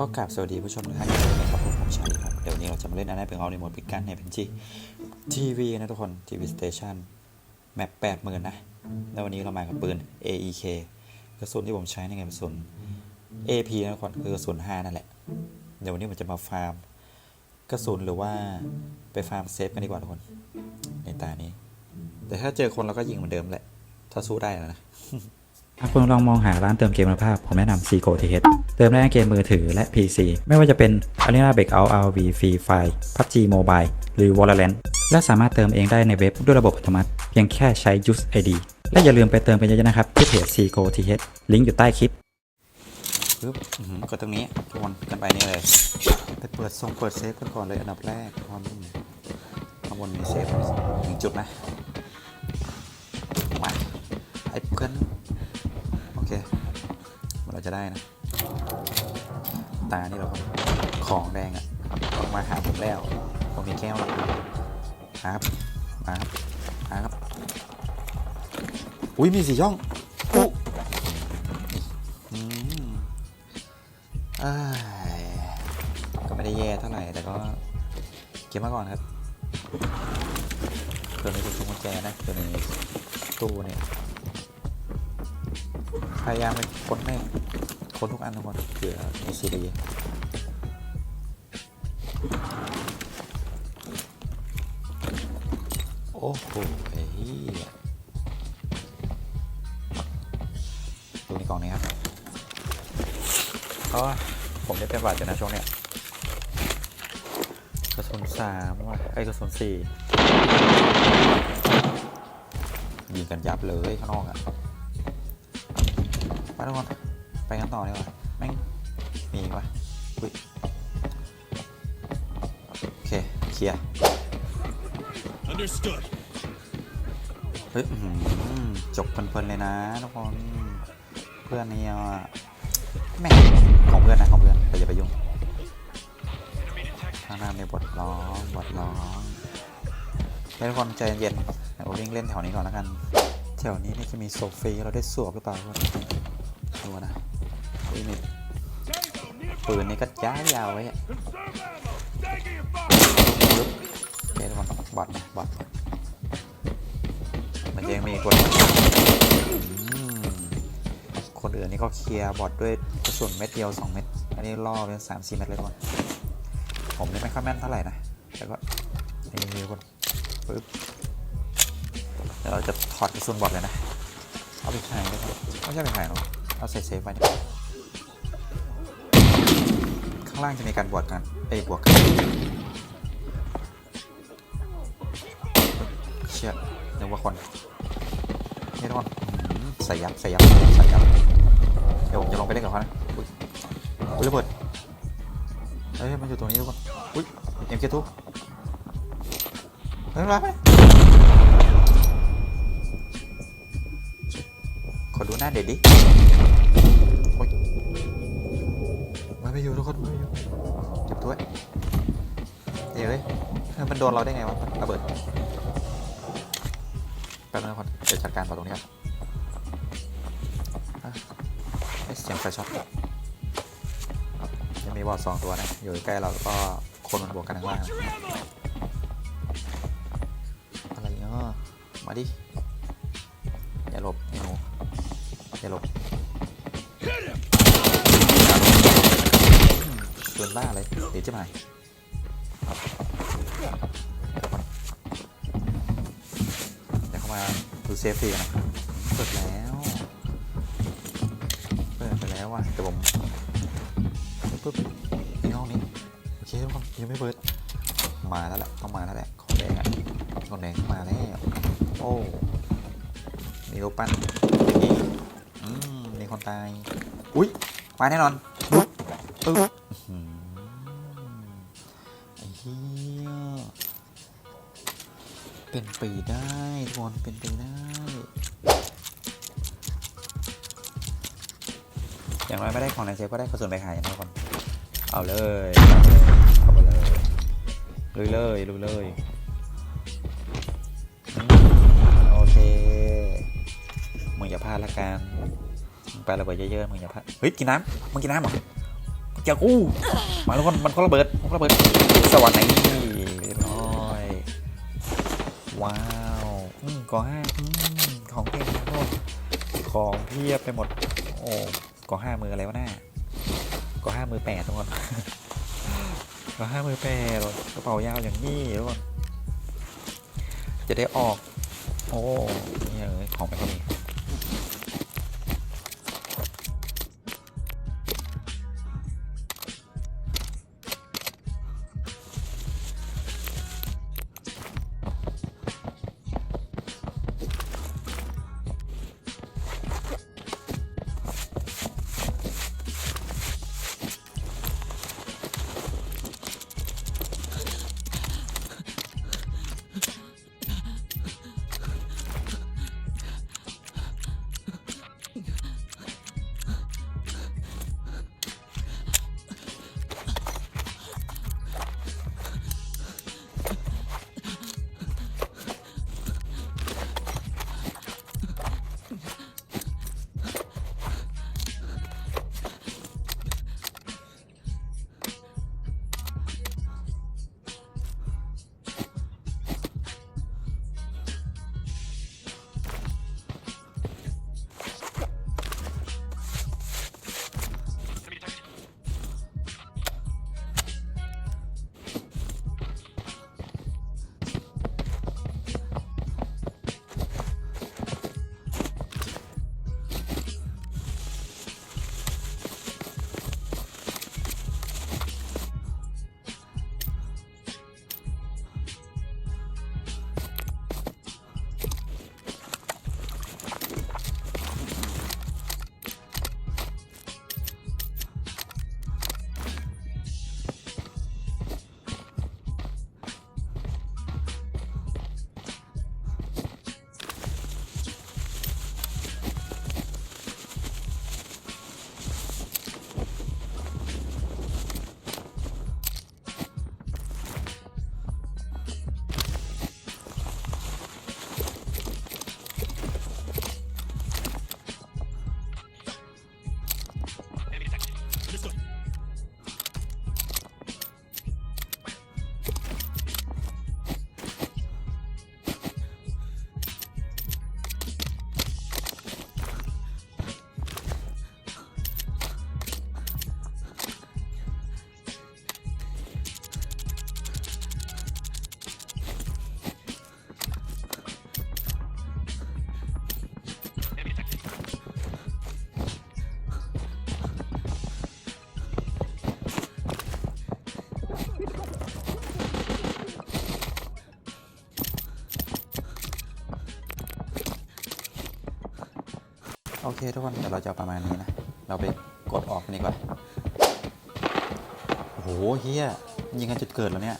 ก็กราบสวัสดีผู้ชมทุกท่านนะครับผมผมชัยครับ เดี๋ยวนี้เราจะมาเล่นอันนั้เป็นเอาในโหมดปิกั้นในเป็นจีทีวีนะทุกคนทีวีสเตชันแมปแปดหมื่นนะแล้ววันนี้เรามากับปืน AEK กระสุนที่ผมใช้ในการกระสุน AP นะทุกคนคือกระสุน5นั่นแหละ เดี๋ยววันนี้ผมจะมาฟาร์มกระสุนหรือว่าไปฟาร์มเซฟกันดีกว่าทุกคน ในตานี้ แต่ถ้าเจอคนเราก็ยิงเหมือนเดิมแหละ ถ้าสู้ได้นะ หากคุณลองมองหาร้านเติมเกมคุณภาพ ผมแนะนำ Seago TH เติมได้ทั้งเกมมือถือและ PC ไม่ว่าจะเป็น Arena Breakout RV Free Fire PUBG Mobile หรือ Valorant และสามารถเติมเองได้ในเว็บด้วยระบบอัตโนมัติ เพียงแค่ใช้ Use ID และอย่าลืมไปเติมกันเยอะๆนะครับ ที่เพจ Seago TH ลิงก์อยู่ใต้คลิปปึ๊บกดตรงนี้ทุกคนกันไปนี่เลยไปเปิดทรงเปิดเซฟกันก่อนเลยอันดับแรกความข้างบนมีเซฟหนึ่งจุดนะมาไอ้เพื่อน เราจะได้นะ ตานี่เราของแดงอะ่ะออกมาหาผมแล้ว ผมมีแก้วแล้วครับมาครับมาครับ อุ้ยมีสี่ช่องอุ้มก็ไม่ได้แย่เท่าไหร่ แต่ก็เก็บมาก่อนครับเผื่อมีกุญแจนะเผื่อในตู้เนี่ย พยายามไปค้นแม่งค้นทุกอันทุกคนเผื่อมีซีดีโอ้โหเฮ้ยดูในกล่องนี้ครับก็ผมได้เป็นบาดอยู่นะช่วงเนี้ยกระสุนสามว่ะไอ้กระสุนสี่ยิงกันยับเลยข้างนอกอะ ทุกคน ไปกันต่อดีกว่าแม่งมีอีกวะอุ้ยโอเคเคลียร์ Understood. เฮ้ยอื้อหือจบเพลินๆเลยนะทุกคน เพื่อนเนี่ยแม่งของเพื่อนนะของเพื่อนแต่อย่าไปยุ่งข้างหน้ามีบทร้องบทร้องให้ทุกคนใจเย็นๆเดี๋ยววิ่งเล่นแถวนี้ก่อนแล้วกัน แถวนี้นี่จะมีโซฟีเราได้สวบหรือเปล่าทุกคน ดูนะอุ้ยนี่ปืนนี่ก็ย้ายยาวไว้อะปึ๊บโอเคทุกคนบอทนะบอทมันยังมีคนคนอื่นนี่ก็เคลียร์บอทด้วยกระสุนเม็ดเดียว2เม็ดอันนี้ล่อเป็น3 4เม็ดเลยทุกคนผมนี่ไม่ค่อยแม่นเท่าไหร่นะแต่ก็นี่มีคนปึ๊บเดี๋ยวเราจะถอดกระสุนบอดเลยนะเอาไปขายได้ครับไม่ใช่ไปขายหรอก เอาใส่เซฟไว้ข้างล่างจะมีการบวกกันเอ้ยบวกกันเชี่ยนึกว่าคนนี่ต้อหือใส่ยับใส่ยับใส่ยับเดี๋ยวผมจะลงไปเล่นกับเขานะอุ้ยอุ้ยระเบิดเฮ้ยมันอยู่ตรงนี้ทุกคนอุ้ยเอ็มเคทุกเฮ้ยรับไหมขอดูหน้าเด็ดดิ มันไม่อยู่ทุกคนมันไม่อยู่เจ็บตัวเฮ้ยเฮ้ยมันโดนเราได้ไงวะระเบิดแป๊บนึงคนเดี๋ยวจัดการต่อตรงนี้ก่อนอะเสียงไฟช็อตจะมีบอสสองตัวนะ อยู่ใกล้เราก็คนมันบวกกันข้างล่างอะไรเนาะมาดิ อย่าหลบไอ้หนูอย่าหลบ เกินบ้าเลยเดี๋ยวจะมาเดี๋ยวเข้ามาดูเซฟตีกันนะเปิดแล้วเปิดไปแล้วว่ะแต่ผมปุ๊บในห้องนี้โอเคทุกคนยังไม่เปิดมาแล้วแหละต้องมาแล้วแหละของแดงอะของแดงมาแล้วโอ้มีรูปปั้นอย่างนี้อืมมีคนตายอุ้ยมาแน่นอนปุ๊บปึ๊บ เป็นปีได้ทุกคนเป็นไปได้ อย่างน้อยไม่ได้ของในเซฟก็ได้กระสุนไปขายอย่างทุกคน เอาเลยเอาไปเลยลุยเลยลุยเลยโอเคมึงอย่าพลาดละกันมึงไประเบิดเยอะๆมึงอย่าพลาดเฮ้ยกินน้ำมึงกินน้ำเหรอเจ้ากูมาแล้วคนมันก็ระเบิดมันก็ระเบิดสวัสดีเรียบร้อย ว้าวอืมกอห้าอืมของเก่งนะทุกของเพียบไปหมด โอ้ก่อห้ามืออะไรวะหน้ากอห้ามือแปดทุกคนก่อห้ามือแปดกระเป๋ายาวอย่างนี้ทุกคนจะได้ออก โอ้นี่เลยของไปก็มี โอเคทุกคนเดี๋ยวเราจะประมาณนี้นะ เราไปกดออกกันดีกว่าโอ้โหเฮียยิงกันจุดเกิดแล้วเนี่ย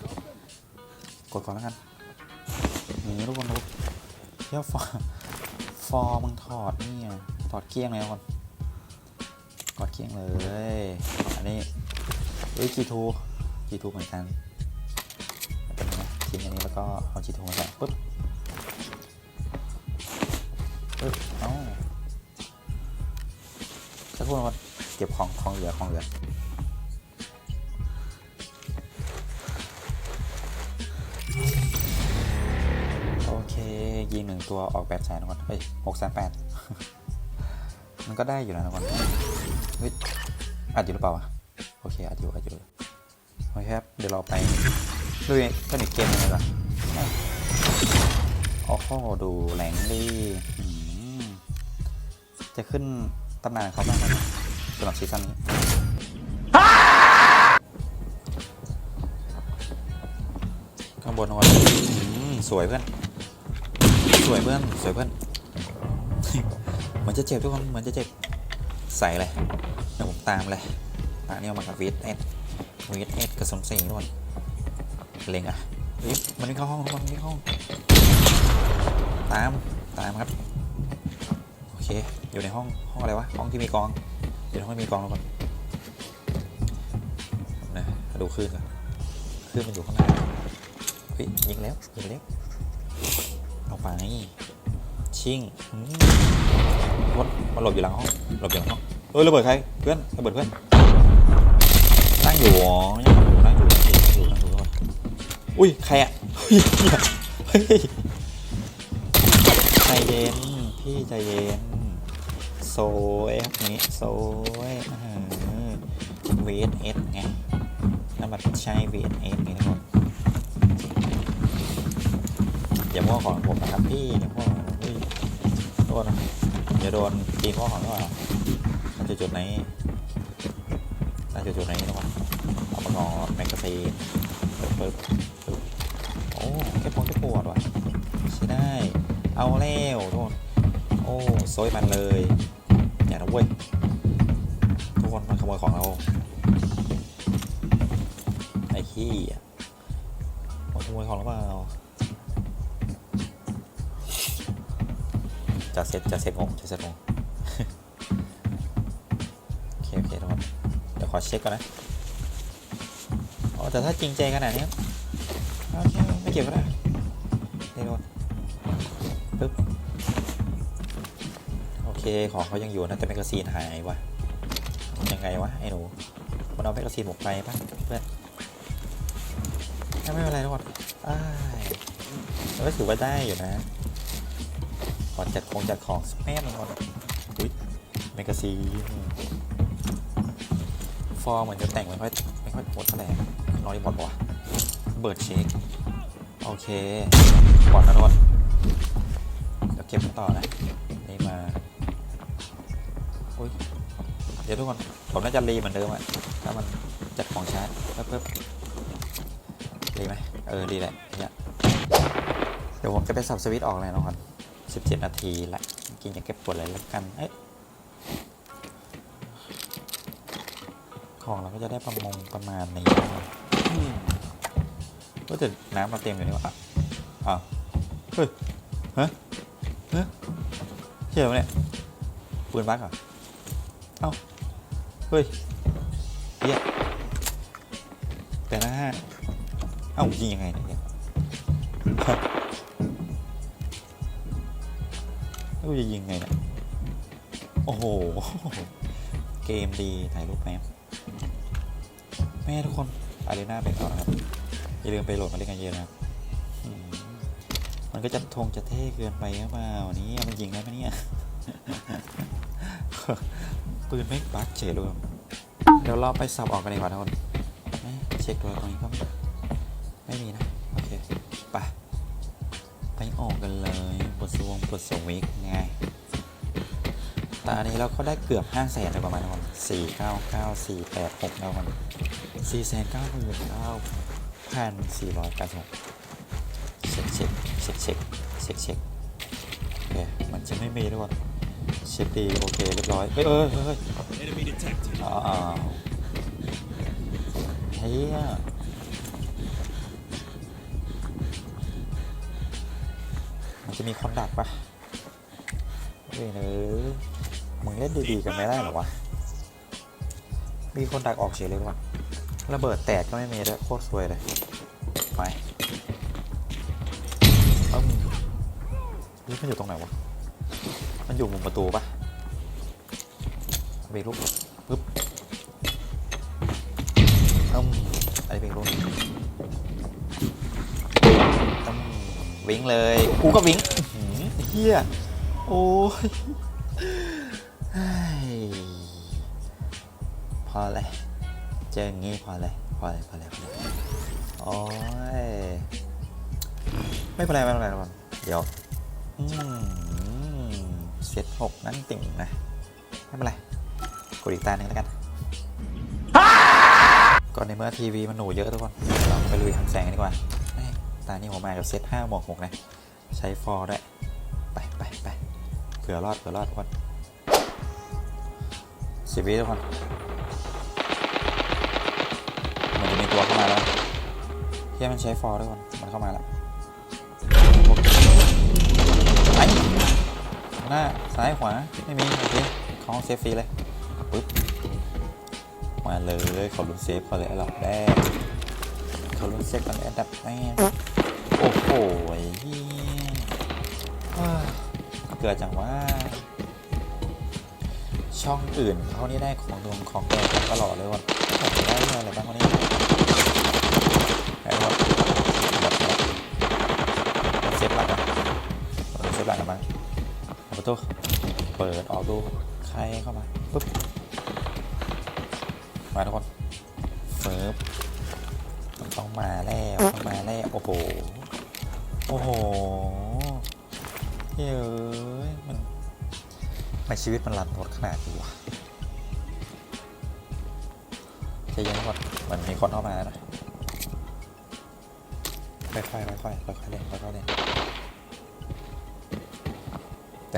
กดก่อนแล้วกันนี่ทุกคนทุกเฮียฟอร์ฟอร์มึงถอดนี่ไงถอดเกี้ยงเลยทุกคนกดเกี้ยงเลย อันนี้เฮ้ย G2 G2 เหมือนกันทิ้งอันนี้แล้วก็เอา G2 มาใส่ปุ๊บปึ๊บเอ้า สักคนเก็บของของเหลือของเหลือโอเคยิงหนึ่งตัวออกแปดแสนทุกคนเอ้ยหกแสนแปดมันก็ได้อยู่นะทุกคนเฮ้ยอัดอยู่หรือเปล่าวะโอเคอัดอยู่อัดอยู่โอเคครับเดี๋ยวเราไปลุยเทคนิคเกมกันเลยก่อนโอ้โหดูแหลงดีอืมจะขึ้น ตำนานเขาบ้างสำหรับซีซั่นนี้ข้างบนวันสวยเพื่อน สวยเพื่อนสวยเพื่อนเหมือนจะเจ็บทุกคนเหมือนจะเจ็บใส่เลยเดี๋ยวผมตามเลยตาเนี่ยมากับวีดเอสวีดเอสกระสุนสี่ทุกคนเล็งอะมันไม่เข้าห้องทุกคนมันไม่เข้าห้องตามตามครับ เค อยู่ในห้องห้องอะไรวะ ห้องที่มีกอง อยู่ในห้องที่มีกองแล้วก่อนนะมาดูคลื่นก่อนคลื่นมันอยู่ข้างหน้าเฮ้ยยิงแล้วยิงแล้วเอาไปชิงอืมมันมันหลบอยู่หลังห้องหลบอยู่หลังห้องเอ้ยระเบิดใครเพื่อนระเบิดเพื่อนอยู่อ๋อยังอยู่นั่งอยู่นั่งอยู่นั่งอยู่นั่งอยู่ก่อนอุ้ยใครอะเฮ้ยเฮ้ยใจเย็นพี่ใจเย็น ซยครับนี้โซยเวทเอสไงนั่นมันใช่เวทเอสไงทุกคนอย่ามั่วของผมนะครับพี่อย่ามั่วของผมพี่โดนอย่าโดนตีนมั่วของหรือเปล่ามันจะจุดไหนน่าจะจุดไหนนะครับเอามานอนแมกกาซีนปึ๊บปึ๊บปึ๊บโอ้แค่ปวดแค่ปวดว่ะใช่ได้ เอาแล้วทุกคนโอ้โซยมันเลย เว้ยทุกคนมันขโมยของเราไอ้ขี้อ่มันขโมยของเราเปล่าจะเสร็จจะเสร็จงงจะเสร็จงงโอเคโอเคทุกคนเดี๋ยวขอเช็คก่อนนะอ๋อแต่ถ้าจริงใจขนาดนี้โอเคไม่เกี่ยวก็ได้เดี๋ยวโดนปึ๊บ ของเขายังอยู่นะแต่แมกกาซีนหายวะยังไงวะไอ้หนูมันเอาแมกกาซีนหมกไปปะเพื่อนไม่เป็นไรทุกคนอ้ายมันก็ถือว่าได้อยู่นะก่อนจัดคงจัดของสักแม่มันก่อนอุ้ยแมกกาซีนฟอร์มเหมือนจะแต่งไม่ค่อยไม่ค่อยโพสเท่าไหร่น้อยบอดปะวะเบิร์ดเช็คโอเคบอดนะทุกคนเดี๋ยวเก็บกันต่อนะ ดี๋ยวทุกคน ผมน่าจะรีเหมือนเดิมอะถ้ามันจัดของช้าเพิ่มเพิ่มรีไหมเออดีแหละเนี่ยเดี๋ยวผมจะไปสับสวิตออกเลยนะทุกคน17นาทีละกินจะเก็บปวดเลยแล้วกัน เอ๊ะของเราก็จะได้ประมงประมาณนี้ก็แต่น้ำเราเต็มอยู่นี่ว่าอ้าวเฮ้ยฮะฮะเชื่อไหมเนี่ยปืนบักเหรอเอ้า เฮ้ยเฮียแต่ละห้าเอ้ายิงยังไงเนี่ยเหี้ยฮะแล้วกูจะยิงไงเนี่ยโอ้โห เกมดี ถ่ายรูปแป๊บแม่ทุกคนอารีนาเป็นเอนครับ อย่าลืมไปโหลดมาเล่นกันเยอะนะครับ มันก็จะทงจะเท่เกินไปหรือเปล่านี่มันยิงได้ไหมเนี่ย ปืนไม่บักเฉยเลยเดี๋ยวเราไปสับออกกันดีกว่าทุกคนเช็คตัวตรงนี้ก็ไม่ไม่มีนะ โอเคไปไปออกกันเลยปวดสวงปวดสวิกไงแต่อันนี้เราก็ได้เกือบ5 0 0แสนเลยประมาณนั้นสี่เก้าเก้าสี่แปดหกแล้วมันสี่แสนเก้าหมื่นเก้าพันสี่ร้อยแปดสิบเช็คเช็คเช็คเช็คเช็คเช็คโอเคมันจะไม่มีด้วยว่ะ ช็คดีโอเคเรียบร้อยเฮ้ยเฮ้ยเฮ้ยอ้าวอ้าวเฮียมันจะมีคนดักปะเฮ้ยเนอมึงเล่นดีๆกันไม่ได้หรอวะ มีคนดักออกเฉยเลยว่ะระเบิดแตกก็ไม่มีด้วยโคตรสวยเลย ไปเอ้านี่มันอยู่ตรงไหนวะ อยู่มุมประตูปะเบรกลูกปึ๊บเอ้อะไรเบรกลูกต้องวิ่งเลยกูก็วิ่งเฮียโอ้ยพอเลยเจออย่างงี้พอเลยพอเลยพอเลยพอเลยโอ้ยไม่เป็นไรไม่เป็นไรทุกคนเดี๋ยว 7 6 นั่นติ่งนะ ไม่เป็นไร กดอีกตาหนึ่งแล้วกัน ก่อนในเมื่อทีวีมันหนูเยอะทุกคน เราไปลุยทางแสงดีกว่า ตานี้ผมมากับเซต5หมวกหมกนะ ใช้ฟอร์ด้วย ไปไปไปเผื่อรอดเผื่อรอดทุกคนสิบวิทุกคนมันจะมีตัวเข้ามาแล้วเฮียมันใช้ฟอร์ดทุกคน มันเข้ามาแล้ว หน้าซ้ายขวาไม่มีโอเคของเซฟฟรีเลยปึ๊บมาเลยเขาลุ้นเซฟเขาเลยอันดับแรกเขาลุ้นเซฟกันเลยอันดับแรกโอ้โหเกิดจากว่า ช่องอื่นเขานี่ได้ของดวงของแดงตลอดเลยว่ะได้เรื่องอะไรบ้างวะเนี่ยไอ้วะแบบแบบเซฟหลังนะเซฟหลังกันบ้างเปิดประ ตูเปิดออกดูใครเข้ามาปุ๊บมาทุกคนเฟิร์บต้องมาแล้วต้องมาแล้วโอ้โหโอ้โหเฮ้ยมันทำไมชีวิตมันรันทดขนาดนี้วะใจเย็นก่อนมันมีคนเข้ามาแล้วนะค่อยๆค่อยๆค่อยๆเล่นค่อยๆเล่น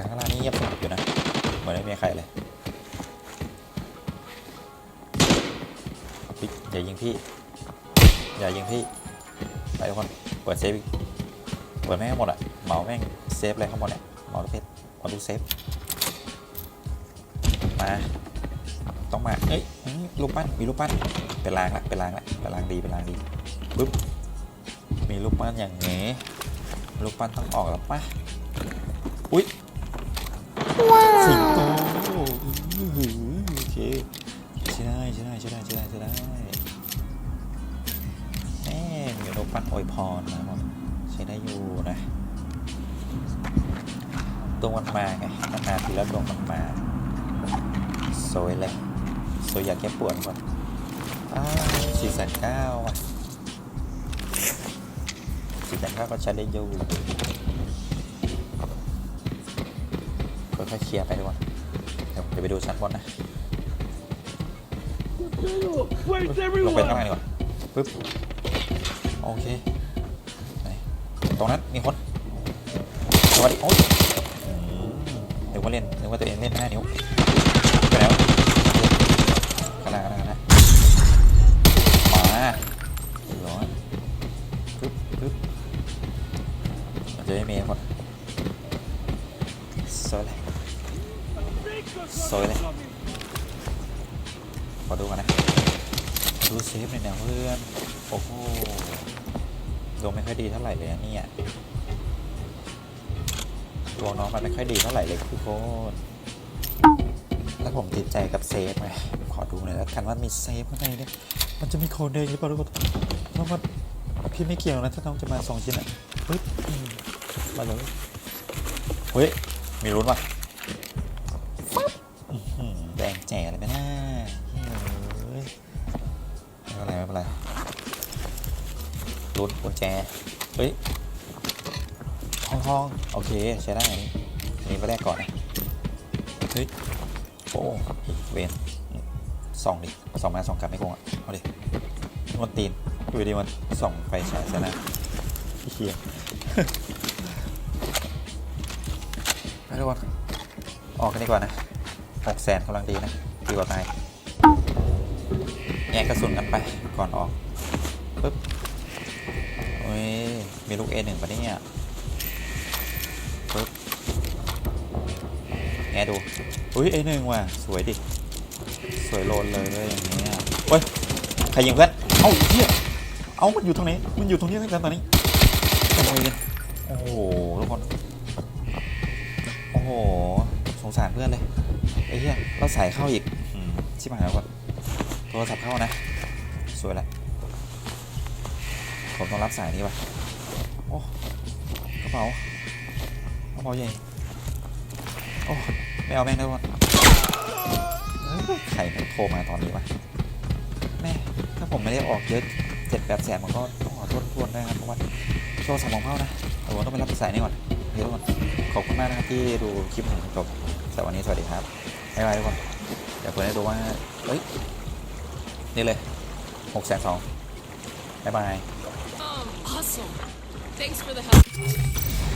แต่ข้างล่างนี่เงียบสงบอยู่นะเหมือนไม่มีใครเลยอย่ายิงพี่ อย่ายิงพี่ ไปทุกคน เปิดเซฟเปิดแม่งหมดอะเหมาแม่งเซฟอะไรข้างบนเนี่ยเหมาทุกเพชรเหมาทุกเซฟ มา ต้องมา เอ้ยอื้อรูปปั้น มีรูปปั้น เป็นลางละเป็นลางละเป็นลางดี เป็นลางดีปึ๊บ มีรูปปั้นอย่างนี้รูปปั้นต้องออกแล้วปะอุ๊ย วงมันมาไงนานๆทีแล้วดวงมันมาสวยเลยสวยอยากแก้ปวดก่อนอ้าวสี่แสนเก้าอะสี่แสนเก้าก็ใช้ได้อยู่ค่อยๆเคลียร์ไปดีกว่าเดี๋ยวไปดูชั้นบนนะลงไปข้างล่างดีกว่าปึ๊บโอเคตรงนั้นมีคนสวัสดีโอ้ย นึกว่าเล่นนึกว่าตัวเองเล่นห้านิ้วไปแล้วขนาดขนาดนะมาร้อนปึ๊บปึ๊บมันจะไม่มีคนสวยเลย Sorry. ขอดูกันนะดูเซฟหน่อยนะเพื่อนโอ้โหดวงไม่ค่อยดีเท่าไหร่เลยนะเนี่ย ดวงน้องมันไม่ค่อยดีเท่าไหร่เลยทุกคนแล้วผมติดใจกับเซฟไงขอดูหน่อยแล้วกันว่ามีเซฟข้างในเนี่ย มันจะมีโคดเดงหรือเปล่าทุกคนเพราะว่าพี่ไม่เกี่ยวนะถ้าน้องจะมาสองชิ้นอะเฮ้ยมาเลยเฮ้ย มีรุ้นว่ะแดงแจ๋เลยไหมน่าเฮ้ยไม่เป็นไรไม่เป็นไรรุดกุญแจ องห้องโอเคใช้ได้อันนี้อันนี้ไปแรกก่อนนะเฮ้ยโอ้เวนสองดิสองมาสองกลับไม่โกงอะเอาดิมันตีนดูดิมันส่องไฟฉายซะนะเฮียไปทุกคนออกกันดีกว่านะหกแสนกำลังดีนะดีกว่าตายแยกกระสุนกันไปก่อนออกปึ๊บโอ้ยมีลูก A1 ปะเนี่ย แงดู อุ้ย A1 ว่ะ สวยดิ สวยโลนเลยอย่างเงี้ยเฮ้ย ใครยิงเพื่อนเอ้าไอ้เหี้ยเอ้ามันอยู่ตรงนี้ มันอยู่ตรงนี้ตั้งแต่ตอนนี้ขโมกันโอ้โหทุกคน โอ้โห สงสารเพื่อนเลย ไอ้เหี้ยเราใส่เข้าอีกชิบหายแล้วก่อนโทรศัพท์เข้านะ สวยแหละ ผมต้องรับสายนี้ป่ะ โอ้ กระเป๋า กระเป๋าใหญ่ โอ้ ไม่เอาแม่งได้วะเอ้ยใครมันโทรมาตอนนี้วะแม่ถ้าผมไม่ได้ออกเยอะเจ็ดแปดแสนมันก็ต้องขอโทษทวนด้วยครับเพราะว่าโทรศัพท์ของเข้านะแต่ผมต้องไปรับสายนี้ก่อนเดี๋ยวทุกคนขอบคุณมากนะครับที่ดูคลิปผมจบสำหรับวันนี้สวัสดีครับบ๊ายบายทุกคนเดี๋ยวผมจะดูว่าเฮ้ยนี่เลยหกแสนสองบ๊ายบาย awesome. Thanks for the help.